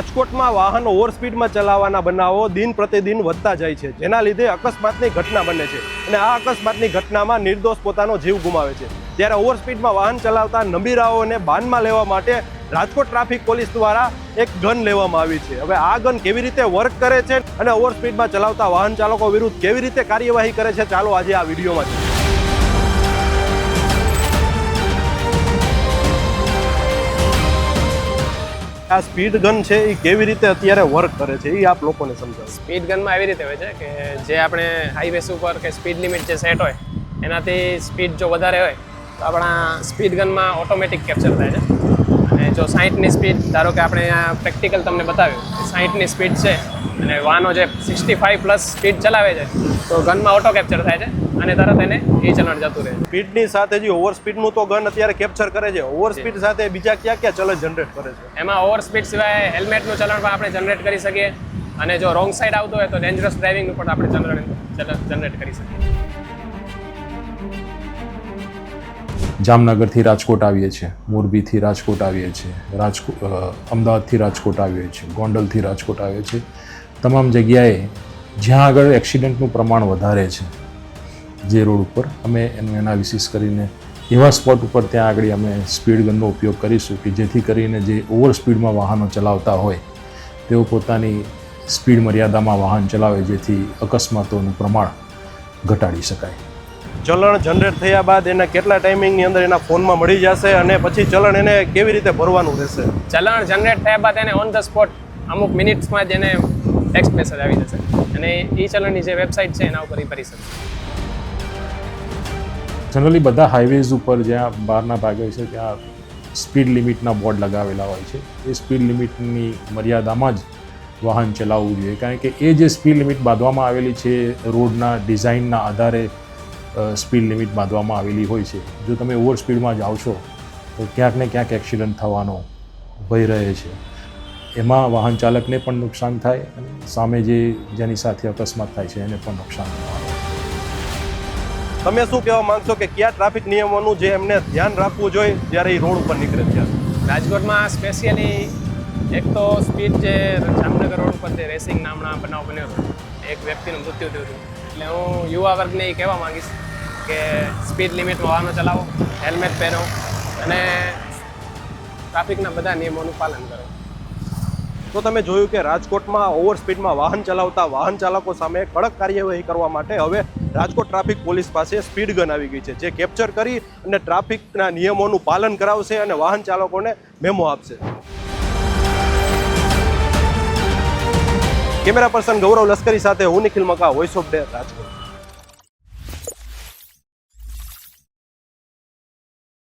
રાજકોટમાં વાહન ઓવરસ્પીડમાં ચલાવવાના બનાવો દિન પ્રતિદિન વધતા જાય છે, જેના લીધે અકસ્માતની ઘટના બને છે અને આ અકસ્માતની ઘટનામાં નિર્દોષ પોતાનો જીવ ગુમાવે છે ત્યારે ઓવર સ્પીડમાં વાહન ચલાવતા નબીરાઓને બાનમાં લેવા માટે રાજકોટ ટ્રાફિક પોલીસ દ્વારા એક ગન લેવામાં આવી છે હવે આ ગન કેવી રીતે વર્ક કરે છે અને ઓવર સ્પીડમાં ચલાવતા વાહન ચાલકો વિરુદ્ધ કેવી રીતે કાર્યવાહી કરે છે ચાલો આજે આ વિડીયોમાં જોઈએ. આ સ્પીડ ગન છે એ કેવી રીતે અત્યારે વર્ક કરે છે એ આપ લોકોને સમજાવો. સ્પીડ ગનમાં એવી રીતે હોય છે કે જે આપણે હાઈવેસ ઉપર કે સ્પીડ લિમિટ જે સેટ હોય, એનાથી સ્પીડ જો વધારે હોય, તો આપણા સ્પીડ ગનમાં ઓટોમેટિક કેપ્ચર થાય છે. જો સાહીઠની સ્પીડ ધારો કે આપણે અહીંયા પ્રેક્ટિકલ તમને બતાવ્યું સાઠની સાહીઠની સ્પીડ છે અને વાનો જે સિક્સટી ફાઈવ પ્લસ સ્પીડ ચલાવે છે તો ગનમાં ઓટો કેપ્ચર થાય છે અને તરત એને એ ચલણ જતું રહે સ્પીડની સાથે જે ઓવર સ્પીડનું તો ગન અત્યારે કેપ્ચર કરે છે. ઓવર સ્પીડ સાથે બીજા ક્યાં ક્યાં ચલણ જનરેટ કરે છે? એમાં ઓવર સ્પીડ સિવાય હેલ્મેટનું ચલણ પણ આપણે જનરેટ કરી શકીએ અને જો રોંગ સાઈડ આવતો હોય તો ડેન્જરસ ડ્રાઇવિંગનું પણ આપણે ચલણ જનરેટ કરી શકીએ. જામનગરથી રાજકોટ આવીએ છીએ, મોરબીથી રાજકોટ આવીએ છીએ રાજકોટ અમદાવાદથી રાજકોટ આવીએ છીએ, ગોંડલથી રાજકોટ આવીએ છીએ. તમામ જગ્યાએ જ્યાં આગળ એક્સિડન્ટનું પ્રમાણ વધારે છે, જે રોડ ઉપર, અમે એનું એના વિશેષ કરીને એવા સ્પોટ ઉપર ત્યાં આગળ અમે સ્પીડ ગનનો ઉપયોગ કરીશું કે જેથી કરીને જે ઓવર સ્પીડમાં વાહનો ચલાવતા હોય, તેઓ પોતાની સ્પીડ મર્યાદામાં વાહન ચલાવે જેથી અકસ્માતોનું પ્રમાણ ઘટાડી શકાય. ચલણ જનરેટ થયા બાદ એના કેટલા ટાઈમિંગની અંદર એના ફોનમાં મળી જશે અને પછી ચલણ એને કેવી રીતે ભરવાનું રહેશે? ચલણ જનરેટ થયા બાદ એને ઓન ધ સ્પોટ અમુક મિનિટ્સમાં જ એને ટેક્સ્ટ મેસેજ આવી જશે. અને એ ચલણની જે વેબસાઇટ છે એના ઉપર એ ભરી શકશે જનરલી બધા હાઈવેઝ ઉપર જ્યાં બહારના ભાગે છે ત્યાં સ્પીડ લિમિટના બોર્ડ લગાવેલા હોય છે. એ સ્પીડ લિમિટની મર્યાદામાં જ વાહન ચલાવવું જોઈએ. કારણ કે એ જે સ્પીડ લિમિટ બાંધવામાં આવેલી છે રોડના ડિઝાઇનના આધારે સ્પીડ લિમિટ બાંધવામાં આવેલી હોય છે. જો તમે ઓવર સ્પીડમાં જાઓ છો તો ક્યાંક ને ક્યાંક એક્સિડન્ટ થવાનો ભય રહે છે. એમાં વાહન ચાલકને પણ નુકસાન થાય અને સામે જે જેની સાથે અકસ્માત થાય છે એને પણ નુકસાન થવાનું. તમે શું કહેવા માંગશો કે કયા ટ્રાફિક નિયમોનું જે એમને ધ્યાન રાખવું જોઈએ જ્યારે એ રોડ ઉપર નીકળે ત્યારે રાજકોટમાં સ્પેશિયલી એક તો સ્પીડ જે જામનગર રોડ ઉપર જે રેસિંગ નામના બનાવ બન્યો હતો એક વ્યક્તિનું મૃત્યુ થયું હતું. એટલે હું યુવા વર્ગને એ કહેવા માંગીશ કે સ્પીડ લિમિટ વાહનો ચલાવો, હેલ્મેટ પહેરો અને ટ્રાફિકના બધા નિયમોનું પાલન કરો. તો તમે જોયું કે રાજકોટમાં ઓવર સ્પીડમાં વાહન ચલાવતા વાહન ચાલકો સામે કડક કાર્યવાહી કરવા માટે હવે રાજકોટ ટ્રાફિક પોલીસ પાસે સ્પીડ ગન આવી ગઈ છે, જે કેપ્ચર કરી અને ટ્રાફિકના નિયમોનું પાલન કરાવશે અને વાહન ચાલકોને મેમો આપશે. કેમેરા પર્સન ગૌરવ લશ્કરી સાથે હું Nikhil Maka voice of day Rajkot.